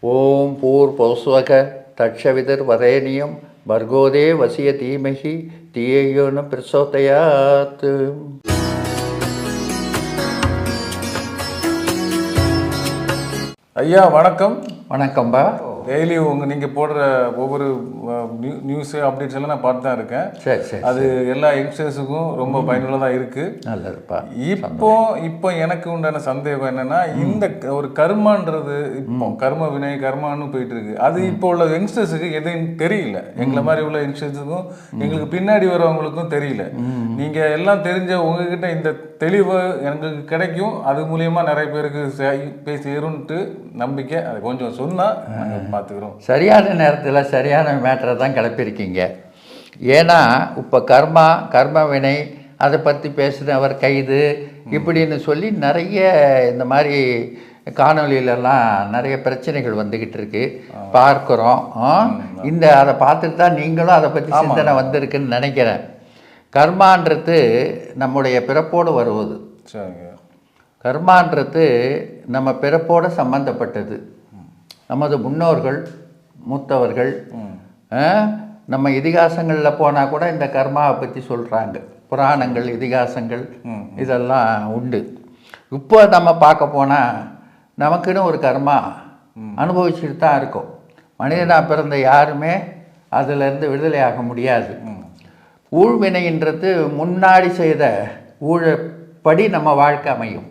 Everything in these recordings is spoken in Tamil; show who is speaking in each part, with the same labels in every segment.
Speaker 1: ஓம் பூர் பௌஸ்வக தட்சவிதர் வரேனியம் பர்கோதே வசிய தீமகி தியேயோன பிரசோதயாத்.
Speaker 2: ஐயா வணக்கம்.
Speaker 1: வணக்கம்பா.
Speaker 2: டெய்லி உங்க நீங்க போடுற ஒவ்வொரு நியூஸ் அப்டேட்ஸ் எல்லாம் நான் பார்த்து தான் இருக்கேன்.
Speaker 1: சரி சரி
Speaker 2: அது எல்லா யங்ஸ்டர்ஸுக்கும் ரொம்ப பயனுள்ளதா இருக்கு.
Speaker 1: நல்லதுப்பா.
Speaker 2: இப்போ இப்போ எனக்கு உண்டான சந்தேகம் என்னன்னா இந்த ஒரு கர்மான்றது இப்போ கர்ம வினை கர்மான்னு போயிட்டு இருக்கு அது இப்போ உள்ள யங்ஸ்டர்ஸுக்கு எதுவும் தெரியல. எங்களை மாதிரி உள்ள யங்ஸ்டர்ஸுக்கும் எங்களுக்கு பின்னாடி வரவங்களுக்கும் தெரியல. நீங்க எல்லாம் தெரிஞ்ச உங்ககிட்ட இந்த தெளிவு எங்களுக்கு கிடைக்கும். அது மூலியமா நிறைய பேருக்கு போய் சேரும்ட்டு நம்பிக்கை. அதை கொஞ்சம் சொன்னா நாங்க பாத்துக்கிறோம்.
Speaker 1: சரியான நேரத்தில் சரியான மேட்டரை தான் கிளப்பியிருக்கீங்க. ஏன்னா இப்போ கர்மா கர்ம வினை அதை பற்றி பேசுனவர் கைது இப்படின்னு சொல்லி நிறைய இந்த மாதிரி காணொளியிலலாம் நிறைய பிரச்சனைகள் வந்துக்கிட்டு இருக்கு. பார்க்குறோம்? இந்த அதை பார்த்துட்டு தான் நீங்களும் அதை பற்றி சிந்தனை வந்திருக்குன்னு நினைக்கிறேன். கர்மான்றது நம்முடைய பிறப்போடு வருவது. கர்மான்றது நம்ம பிறப்போடு சம்பந்தப்பட்டது. நமது முன்னோர்கள் மூத்தவர்கள் நம்ம இதிகாசங்களில் போனால் கூட இந்த கர்மாவை பற்றி சொல்கிறாங்க புராணங்கள் இதிகாசங்கள் இதெல்லாம் உண்டு. இப்போ நம்ம பார்க்க போனால் நமக்குன்னு ஒரு கர்மா அனுபவிச்சுட்டு தான் இருக்கோம். மனிதனாக பிறந்த யாருமே அதிலிருந்து விடுதலையாக முடியாது. ஊழ்வினைன்றது முன்னாடி செய்த ஊழப்படி நம்ம வாழ்க்கை அமையும்.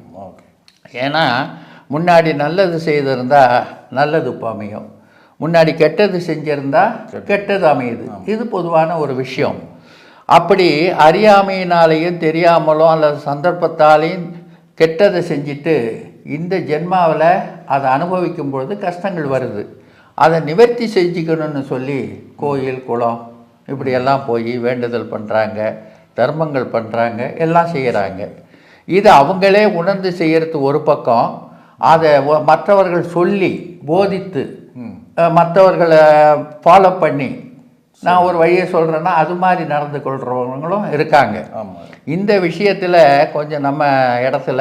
Speaker 1: ஏன்னா முன்னாடி நல்லது செய்திருந்தா நல்லது இப்போ அமையும். முன்னாடி கெட்டது செஞ்சிருந்தா கெட்டது. அமையுது. இது பொதுவான ஒரு விஷயம். அப்படி அறியாமையினாலேயும் தெரியாமலும் அல்லது சந்தர்ப்பத்தாலேயும் கெட்டதை செஞ்சுட்டு இந்த ஜென்மாவில் அதை அனுபவிக்கும் பொழுது கஷ்டங்கள் வருது. அதை நிவர்த்தி செஞ்சுக்கணும்னு சொல்லி கோயில் குளம் இப்படியெல்லாம் போய் வேண்டுதல் பண்ணுறாங்க தர்மங்கள் பண்ணுறாங்க எல்லாம் செய்கிறாங்க இது அவங்களே உணர்ந்து செய்யறது ஒரு பக்கம். அதை மற்றவர்கள் சொல்லி போதித்து மற்றவர்களை ஃபாலோ பண்ணி நான் ஒரு வழியை சொல்கிறேன்னா அது மாதிரி நடந்து கொள்கிறவங்களும் இருக்காங்க. இந்த விஷயத்தில் கொஞ்சம் நம்ம இடத்துல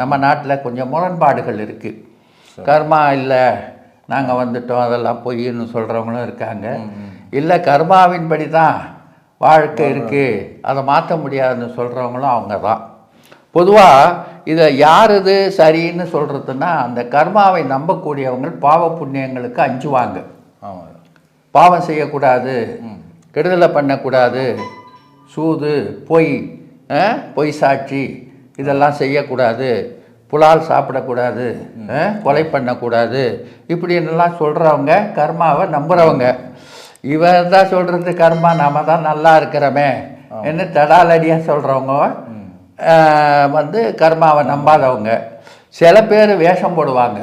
Speaker 1: நம்ம நாட்டில் கொஞ்சம் முரண்பாடுகள் இருக்குது கர்மா இல்லை நாங்கள் வந்துட்டோம் அதெல்லாம் பொய்ன்னு சொல்கிறவங்களும் இருக்காங்க. இல்லை கர்மாவின்படி தான் வாழ்க்கை இருக்குது அதை மாற்ற முடியாதுன்னு சொல்கிறவங்களும் அவங்க தான். பொதுவாக இதை யார் இது சரின்னு சொல்கிறதுன்னா அந்த கர்மாவை நம்பக்கூடியவங்க பாவ புண்ணியங்களுக்கு அஞ்சுவாங்க. பாவம் செய்யக்கூடாது கெடுதலை பண்ணக்கூடாது சூது பொய்? பொய் சாட்சி இதெல்லாம் செய்யக்கூடாது புலால் சாப்பிடக்கூடாது? கொலை பண்ணக்கூடாது இப்படின்னுலாம் சொல்கிறவங்க கர்மாவை நம்புகிறவங்க இவன் தான் சொல்கிறது கர்மா நாம தான் நல்லா இருக்கிறோமே. என்ன தடாலடியாக சொல்கிறவங்க வந்து கர்மாவை நம்பாதவங்க. சில பேர் வேஷம் போடுவாங்க.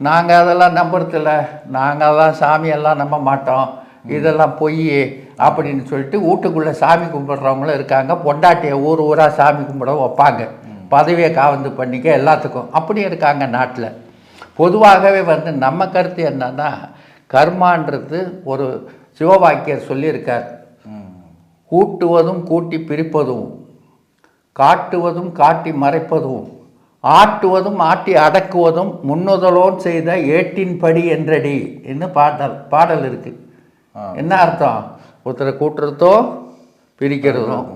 Speaker 1: நாங்கள் அதெல்லாம் நம்புறதில்ல. நாங்கள் அதெல்லாம் சாமியெல்லாம் நம்ப மாட்டோம். இதெல்லாம் பொய் அப்படின்னு சொல்லிட்டு வீட்டுக்குள்ளே சாமி கும்பிட்றவங்களும் இருக்காங்க. பொண்டாட்டியை ஊர் ஊராக சாமி கும்பிட வைப்பாங்க. பதவியை காவந்து பண்ணிக்க எல்லாத்துக்கும். அப்படியும் இருக்காங்க நாட்டில். பொதுவாகவே வந்து நம்ம கருத்து என்னன்னா கர்மான்றது ஒரு சிவவாக்கியர் சொல்லியிருக்கார். கூட்டுவதும் கூட்டி பிரிப்பதும் காட்டுவதும் காட்டி மறைப்பதும் ஆட்டுவதும் ஆட்டி அடக்குவதும் முன்னுதலோன் செய்த ஏட்டின்படி என்றடி என்று பாடல் பாடல் இருக்கு. என்ன அர்த்தம்? ஒருத்தரை கூட்டுறதோ பிரிக்கிறதும்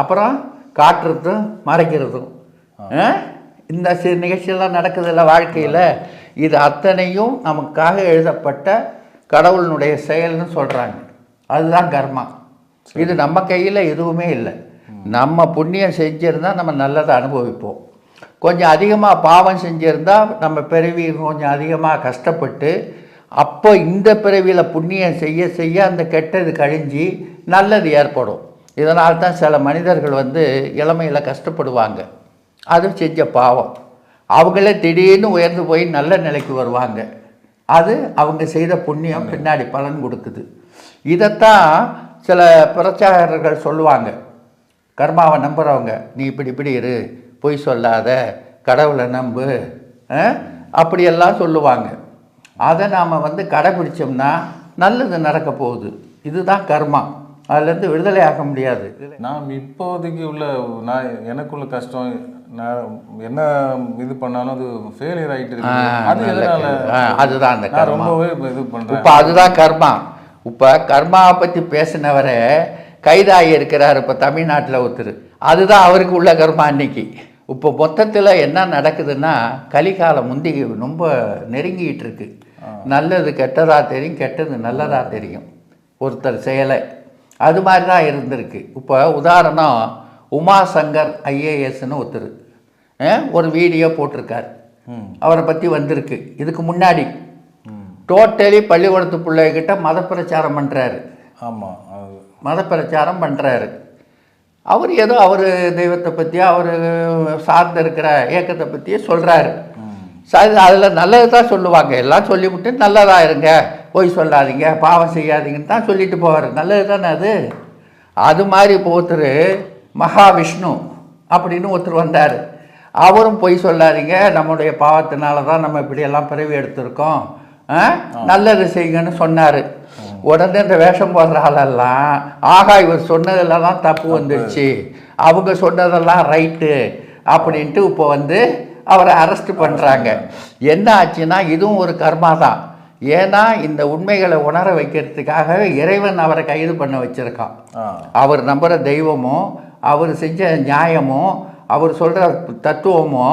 Speaker 1: அப்புறம் காட்டுறதும் மறைக்கிறதும்? இந்த சி நிகழ்ச்சியெல்லாம் நடக்குதுல்ல வாழ்க்கையில். இது அத்தனையும் நமக்காக எழுதப்பட்ட கடவுளினுடைய செயல்னு சொல்கிறாங்க அதுதான் கர்மா. இது நம்ம கையில் எதுவுமே இல்லை. நம்ம புண்ணியம் செஞ்சிருந்தா நம்ம நல்லதை அனுபவிப்போம். கொஞ்சம் அதிகமாக பாவம் செஞ்சிருந்தா நம்ம பிறவி கொஞ்சம் அதிகமாக கஷ்டப்பட்டு அப்போ இந்த பிறவியில் புண்ணியம் செய்ய செய்ய அந்த கெட்டது கழிஞ்சு நல்லது ஏற்படும். இதனால் தான் சில மனிதர்கள் வந்து இளமையில் கஷ்டப்படுவாங்க. அது செஞ்ச பாவம். அவங்களே திடீர்னு உயர்ந்து போய் நல்ல நிலைக்கு வருவாங்க. அது அவங்க செய்த புண்ணியம் பின்னாடி பலன் கொடுக்குது. இதைத்தான் சில பிரச்சாரகர்கள் சொல்லுவாங்க. கர்மாவை நம்புகிறவங்க நீ இப்படி இப்படி இரு பொய் சொல்லாத கடவுளை நம்பு? அப்படியெல்லாம் சொல்லுவாங்க. அதை நாம் வந்து கடைபிடிச்சோம்னா நல்லது நடக்க போகுது. இதுதான் கர்மா. அதுலேருந்து விடுதலை ஆக முடியாது.
Speaker 2: நாம் இப்போதைக்கு உள்ள நான் எனக்குள்ள கஷ்டம் நான் என்ன இது பண்ணாலும் அது ஃபெயிலியர் ஆயிட்டு
Speaker 1: ஆ,
Speaker 2: இருக்கு அது எதனால?
Speaker 1: அதுதான் அந்த
Speaker 2: நான்
Speaker 1: கர்மா.
Speaker 2: ரொம்பவே இப்ப இது பண்றேன்.
Speaker 1: இப்போ அதுதான் கர்மா. இப்போ கர்மாவை பற்றி பேசினவரை கைதாகி இருக்கிறார் இப்போ தமிழ்நாட்டில் ஒருத்தர். அதுதான் அவருக்கு உள்ள கர்மா இன்னைக்கு. இப்போ மொத்தத்தில் என்ன நடக்குதுன்னா கலிகாலம் முந்தி ரொம்ப நெருங்கிட்டு இருக்கு. நல்லது கெட்டதாக தெரியும் கெட்டது நல்லதாக தெரியும். ஒருத்தர் செயலை அது மாதிரி தான் இருந்திருக்கு. இப்போ உதாரணம் உமாசங்கர் ஐஏஎஸ்னு ஒருத்தர். ஒரு வீடியோ போட்டிருக்கார். அவரை பற்றி வந்திருக்கு. இதுக்கு முன்னாடி. டோட்டலி பள்ளிக்கூடத்து பிள்ளைகிட்ட மத பிரச்சாரம் பண்ணுறாரு
Speaker 2: ஆமா அது.
Speaker 1: மத பிரச்சாரம் பண்ணுறாரு அவர் ஏதோ அவர் தெய்வத்தை பற்றியோ அவர் சார்ந்து இருக்கிற இயக்கத்தை பற்றியோ சொல்கிறாரு சரி அதில் நல்லது தான் சொல்லுவாங்க. எல்லாம் சொல்லிவிட்டு நல்லதாக இருங்க. போய் சொல்லாதீங்க. பாவம் செய்யாதீங்கன்னு தான் சொல்லிட்டு போவார். நல்லது தானே அது? அது மாதிரி இப்போ ஒருத்தர் மகாவிஷ்ணு அப்படின்னு ஒருத்தர் வந்தார். அவரும் பொய் சொல்லாதீங்க. நம்முடைய பாவத்தினால தான் நம்ம இப்படியெல்லாம் பிறவி எடுத்திருக்கோம்? நல்லது செய்யுங்கன்னு சொன்னார். உடனே இந்த வேஷம் போடுற ஆளெல்லாம் ஆகா இவர் சொன்னதெல்லாம் தான் தப்பு வந்துடுச்சு அவங்க சொன்னதெல்லாம் ரைட்டு. அப்படின்ட்டு இப்போ வந்து அவரை அரெஸ்ட் பண்ணுறாங்க என்ன ஆச்சுன்னா இதுவும் ஒரு கர்மா தான். ஏன்னா இந்த உண்மைகளை உணர வைக்கிறதுக்காக இறைவன் அவரை கைது பண்ண வச்சிருக்கான். அவர் நம்புகிற தெய்வமோ அவர் செஞ்ச நியாயமோ அவர் சொல்கிற தத்துவமோ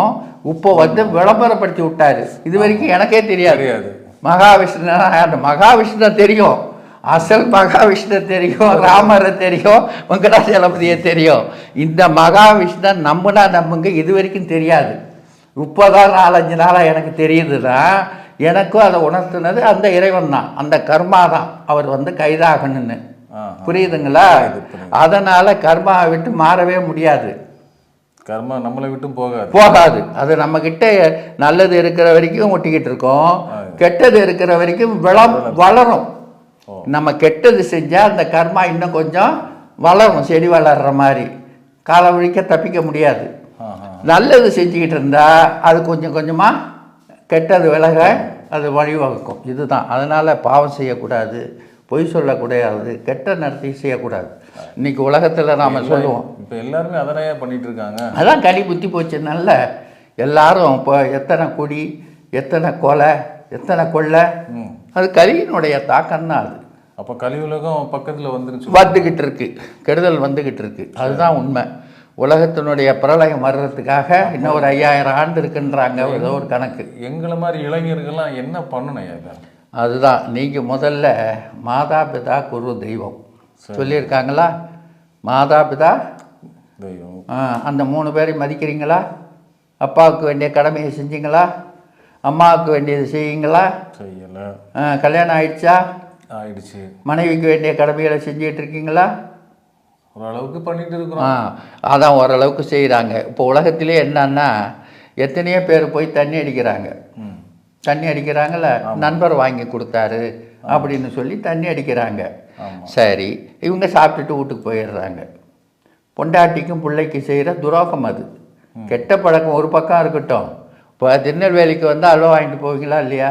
Speaker 1: இப்போ வந்து விளம்பரப்படுத்தி விட்டாரு. இது வரைக்கும் எனக்கே தெரியாது. மகாவிஷ்ணு அந்த மகாவிஷ்ணு தெரியும். அசல் மகாவிஷ்ணு தெரியும் ராமரை தெரியும் வெங்கடாச்சலபதியை தெரியும். இந்த மகாவிஷ்ணு நம்புனா நம்புங்க இது வரைக்கும் தெரியாது. இப்போதான் நாலஞ்சு நாளாக எனக்கு தெரியுதுன்னா எனக்கும் அதை உணர்த்தினது அந்த இறைவன் தான். அந்த கர்மா தான். அவர் வந்து கைதாகணும்னு.
Speaker 2: ஆ
Speaker 1: புரியுதுங்களா? அதனால கர்மாவை விட்டு மாறவே முடியாது.
Speaker 2: கர்மா நம்மளை விட்டும் போகாது.
Speaker 1: போகாது. அது நம்ம கிட்ட நல்லது இருக்கிற வரைக்கும் ஒட்டிக்கிட்டு இருக்கோம். கெட்டது இருக்கிற வரைக்கும் விளம் வளரும். நம்ம கெட்டது செஞ்சா அந்த கர்மா இன்னும் கொஞ்சம் வளரும். செடி வளர்ற மாதிரி. காலம் வழிக்க தப்பிக்க முடியாது. நல்லது செஞ்சுக்கிட்டு இருந்தா அது கொஞ்சம் கொஞ்சமா கெட்டது விலக அது வழிவகுக்கும். இதுதான். அதனால பாவம் செய்யக்கூடாது. பொய் சொல்லக்கூடாது கெட்ட நடத்தி செய்யக்கூடாது. இன்னைக்கு உலகத்துல நாம சொல்லுவோம்.
Speaker 2: இப்போ எல்லாருமே அதனையே பண்ணிட்டு இருக்காங்க
Speaker 1: அதான் களி புத்தி போச்சுனால எல்லாரும் இப்போ எத்தனை குடி எத்தனை கொலை எத்தனை கொள்ளை அது கலியினுடைய தாக்கம் தான் அது.
Speaker 2: அப்போ கலியுலகம் பக்கத்துல வந்துருச்சு.
Speaker 1: வந்துக்கிட்டு இருக்கு. கெடுதல் வந்துக்கிட்டு இருக்கு. அதுதான் உண்மை. உலகத்தினுடைய பிரளயம் வர்றதுக்காக இன்னும் ஒரு ஐயாயிரம் ஆண்டு இருக்குன்றாங்க. ஏதோ ஒரு கணக்கு.
Speaker 2: எங்களை மாதிரி இளைஞர்கள்லாம் என்ன பண்ணணும்
Speaker 1: அதுதான். நீங்கள் முதல்ல மாதா பிதா குரு தெய்வம். சொல்லியிருக்காங்களா? மாதா பிதா
Speaker 2: தெய்வம்.
Speaker 1: ஆ, அந்த மூணு பேரையும் மதிக்கிறீங்களா? அப்பாவுக்கு வேண்டிய கடமையை செஞ்சீங்களா? அம்மாவுக்கு வேண்டியது செய்யுங்களா?
Speaker 2: செய்யல.
Speaker 1: ஆ, கல்யாணம் ஆயிடுச்சா?
Speaker 2: ஆயிடுச்சு.
Speaker 1: மனைவிக்கு வேண்டிய கடமைகளை செஞ்சுட்டு இருக்கீங்களா
Speaker 2: ஓரளவுக்கு பண்ணிட்டு
Speaker 1: ஆ
Speaker 2: இருக்கிறோம்
Speaker 1: அதான் ஓரளவுக்கு செய்கிறாங்க இப்போ உலகத்திலே என்னன்னா எத்தனையோ பேர் போய் தண்ணி அடிக்கிறாங்க.
Speaker 2: ம்.
Speaker 1: தண்ணி அடிக்கிறாங்கல்ல நண்பர் வாங்கி கொடுத்தாரு அப்படின்னு சொல்லி தண்ணி அடிக்கிறாங்க. சரி இவங்க சாப்பிட்டுட்டு வீட்டுக்கு போயிடுறாங்க. பொண்டாட்டிக்கும் பிள்ளைக்கு செய்கிற துரோகம் அது. கெட்ட பழக்கம் ஒரு பக்கம் இருக்கட்டும். இப்போ திருநெல்வேலிக்கு வந்து அல்வா வாங்கிட்டு போவீங்களா இல்லையா?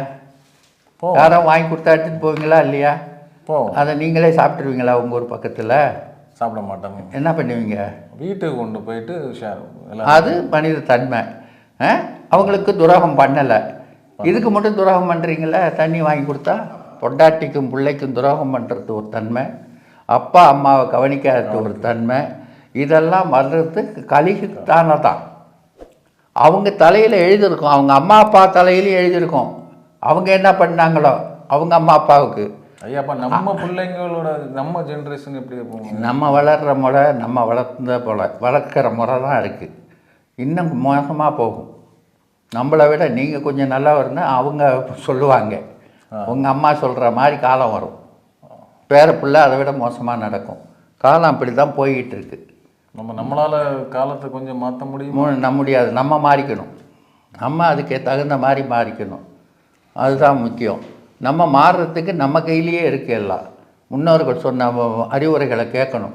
Speaker 2: போ.
Speaker 1: யாரோ வாங்கி கொடுத்தா எடுத்துட்டு போவீங்களா இல்லையா? அதை நீங்களே சாப்பிட்ருவீங்களா உங்கள் ஊர் பக்கத்தில்?
Speaker 2: சாப்பிட மாட்டாங்க
Speaker 1: என்ன பண்ணுவீங்க?
Speaker 2: வீட்டுக்கு கொண்டு போயிட்டு
Speaker 1: அது மனித தன்மை? அவங்களுக்கு துரோகம் பண்ணலை. இதுக்கு மட்டும் துரோகம் பண்ணுறீங்களே தண்ணி வாங்கி கொடுத்தா? பொண்டாட்டிக்கும் பிள்ளைக்கும் துரோகம் பண்ணுறது ஒரு தன்மை. அப்பா அம்மாவை கவனிக்காதது ஒரு தன்மை. இதெல்லாம் வர்றதுக்கு கலிகுத்தான தான் அவங்க தலையில் எழுதியிருக்கும். அவங்க அம்மா அப்பா தலையிலையும் எழுதியிருக்கும். அவங்க என்ன பண்ணாங்களோ? அவங்க அம்மா அப்பாவுக்கு.
Speaker 2: ஐயா அப்ப நம்ம பிள்ளைங்களோட நம்ம ஜென்ரேஷன் எப்படி போகும்
Speaker 1: நம்ம வளர்கிற முறை நம்ம வளர்ந்த போல வளர்க்குற முறை தான் இருக்குது இன்னும் மோசமாக போகும். நம்மளை விட நீங்கள் கொஞ்சம் நல்லா வரணும் அவங்க சொல்லுவாங்க. உங்கள் அம்மா சொல்கிற மாதிரி காலம் வரும். பேர பிள்ளை அதை விட மோசமாக நடக்கும். காலம் அப்படி தான் போய்கிட்டு இருக்கு
Speaker 2: நம்ம நம்மளால காலத்தை கொஞ்சம் மாத்த முடியுமா?
Speaker 1: நம்ம முடியாது. நம்ம மாறிக்கணும். நம்ம அதுக்கு தகுந்த மாதிரி மாறிக்கணும். அதுதான் முக்கியம். நம்ம மாறுறதுக்கு நம்ம கையிலேயே இருக்கு எல்லாம். முன்னோர்கள் சொன்ன அறிவுரைகளை கேட்கணும்.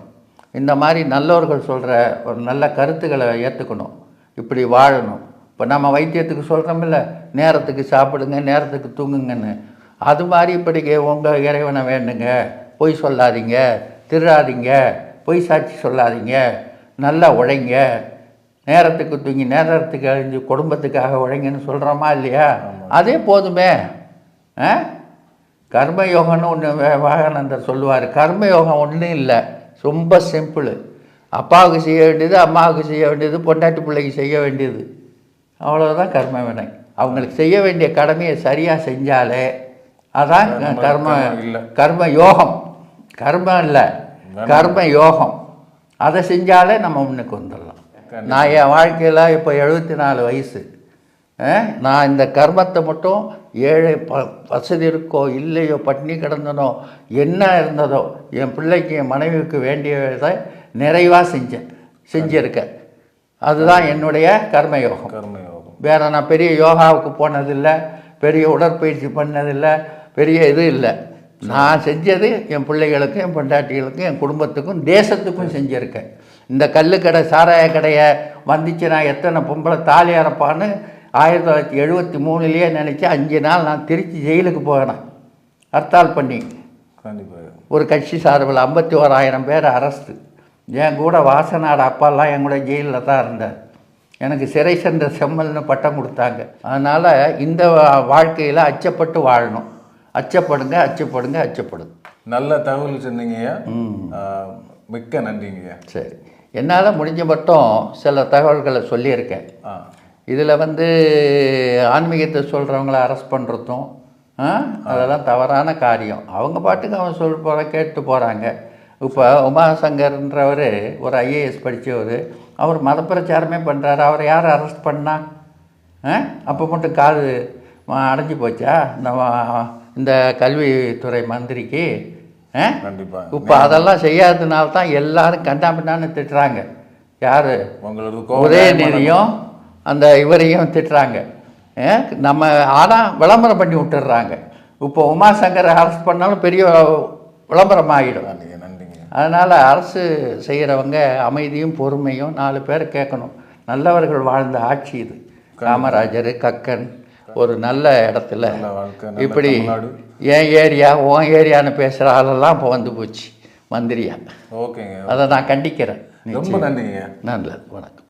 Speaker 1: இந்த மாதிரி நல்லவர்கள் சொல்கிற ஒரு நல்ல கருத்துக்களை ஏற்றுக்கணும் இப்படி வாழணும். இப்போ நம்ம வைத்தியத்துக்கு சொல்கிறோமில்ல நேரத்துக்கு சாப்பிடுங்க நேரத்துக்கு தூங்குங்கன்னு. அது மாதிரி இப்படி உங்கள் இறைவனை வேண்டுங்க. பொய் சொல்லாதீங்க திருடாதீங்க பொய் சாட்சி சொல்லாதீங்க நல்லா உழைங்க. நேரத்துக்கு தூங்கி நேரத்துக்கு அழிஞ்சு குடும்பத்துக்காக உழைங்கன்னு சொல்கிறோமா இல்லையா? அதே போதுமே. ஆ? கர்மயோகம்னு ஒன்று வாகனந்தர் சொல்லுவார். கர்மயோகம் ஒன்றும் இல்லை. ரொம்ப சிம்பிள். அப்பாவுக்கு செய்ய வேண்டியது அம்மாவுக்கு செய்ய வேண்டியது பொண்டாட்டி பிள்ளைக்கு செய்ய வேண்டியது. அவ்வளோதான் கர்ம வினை. அவங்களுக்கு செய்ய வேண்டிய கடமையை சரியாக செஞ்சாலே அதான் கர்ம
Speaker 2: கர்மம் இல்ல.
Speaker 1: கர்ம யோகம். கர்மம் இல்லை கர்ம யோகம். அதை செஞ்சாலே நம்ம முன்னுக்கு வந்துடலாம். நான் என் வாழ்க்கையில் இப்போ எழுபத்தி நாலு வயசு நான் இந்த கர்மத்தை மட்டும் ஏழை ப வசதி இருக்கோ இல்லையோ பட்டினி கிடந்தனோ என்ன இருந்ததோ என் பிள்ளைக்கு என் மனைவிக்கு வேண்டியதை நிறைவாக செஞ்சேன். செஞ்சுருக்கேன். அதுதான் என்னுடைய கர்மயோகம்
Speaker 2: கர்மயோகம்
Speaker 1: வேற நான் பெரிய யோகாவுக்கு போனதில்லை பெரிய உடற்பயிற்சி பண்ணதில்லை பெரிய இது இல்லை. நான் செஞ்சது என் பிள்ளைகளுக்கும் என் பொண்டாட்டிகளுக்கும் என் குடும்பத்துக்கும் தேசத்துக்கும் செஞ்சுருக்கேன். இந்த கல்லுக்கடை சாராய கடையை வந்துச்சு நான் எத்தனை பொம்பளை தாலி அறப்பான்னு ஆயிரத்தி தொள்ளாயிரத்தி எழுபத்தி மூணுலேயே நினச்சி அஞ்சு நாள் நான் திருச்சி ஜெயிலுக்கு போனேன் ஹர்த்தால் பண்ணி.
Speaker 2: கண்டிப்பாக
Speaker 1: ஒரு கட்சி சார்பில் ஐம்பத்தி ஓராயிரம் பேர் அரெஸ்ட்டு என் கூட வாசனாட அப்பாலாம் என் கூட ஜெயிலில் தான் இருந்தார். எனக்கு சிறை சென்ற செம்மல்னு பட்டம் கொடுத்தாங்க. அதனால் இந்த வாழ்க்கையில் அச்சப்பட்டு வாழணும். அச்சப்படுங்க அச்சப்படுங்க அச்சப்படுங்க.
Speaker 2: நல்ல தகவல் சொன்னீங்கய்யா மிக்க நன்றிங்கய்யா.
Speaker 1: சரி. என்னால் முடிஞ்ச மட்டும் சில தகவல்களை சொல்லியிருக்கேன். இதில் வந்து ஆன்மீகத்தை சொல்கிறவங்கள அரெஸ்ட் பண்ணுறதும் அதெல்லாம் தவறான காரியம். அவங்க பாட்டுக்கு அவன் சொல் போகிற கேட்டு போகிறாங்க இப்போ உமாசங்கர்ன்றவர் ஒரு ஐஏஎஸ் படித்தவர் அவர் மத பிரச்சாரமே பண்ணுறாரு அவரை யார் அரெஸ்ட் பண்ணா? ஆ? அப்போ மட்டும் காது அடைஞ்சு போச்சா? இந்த இந்த கல்வித்துறை மந்திரிக்கு ஆ?
Speaker 2: கண்டிப்பா.
Speaker 1: இப்போ அதெல்லாம் செய்யாததுனால தான் எல்லாரும் கண்டாமிட்டான்னு திட்டுறாங்க. யார்?
Speaker 2: உங்களது கோபம்
Speaker 1: உதயநிதியும் அந்த இவரையும் திட்டுறாங்க. நம்ம ஆனால் விளம்பரம் பண்ணி விட்டுடுறாங்க. இப்போ உமாசங்கரை அரெஸ்ட் பண்ணாலும் பெரிய விளம்பரம் ஆகிடும் அதனால் அரசு செய்கிறவங்க அமைதியும் பொறுமையும் நாலு பேர் கேட்கணும். நல்லவர்கள் வாழ்ந்த ஆட்சி இது. காமராஜர் கக்கன் ஒரு நல்ல இடத்துல. இப்படி என் ஏரியா உன் ஏரியான்னு பேசுகிற ஆளெல்லாம் இப்போ வந்து போச்சு மந்திரியா.
Speaker 2: ஓகேங்க.
Speaker 1: அதை நான் கண்டிக்கிறேன்.
Speaker 2: ரொம்ப நன்றிங்க.
Speaker 1: நல்லது வணக்கம்.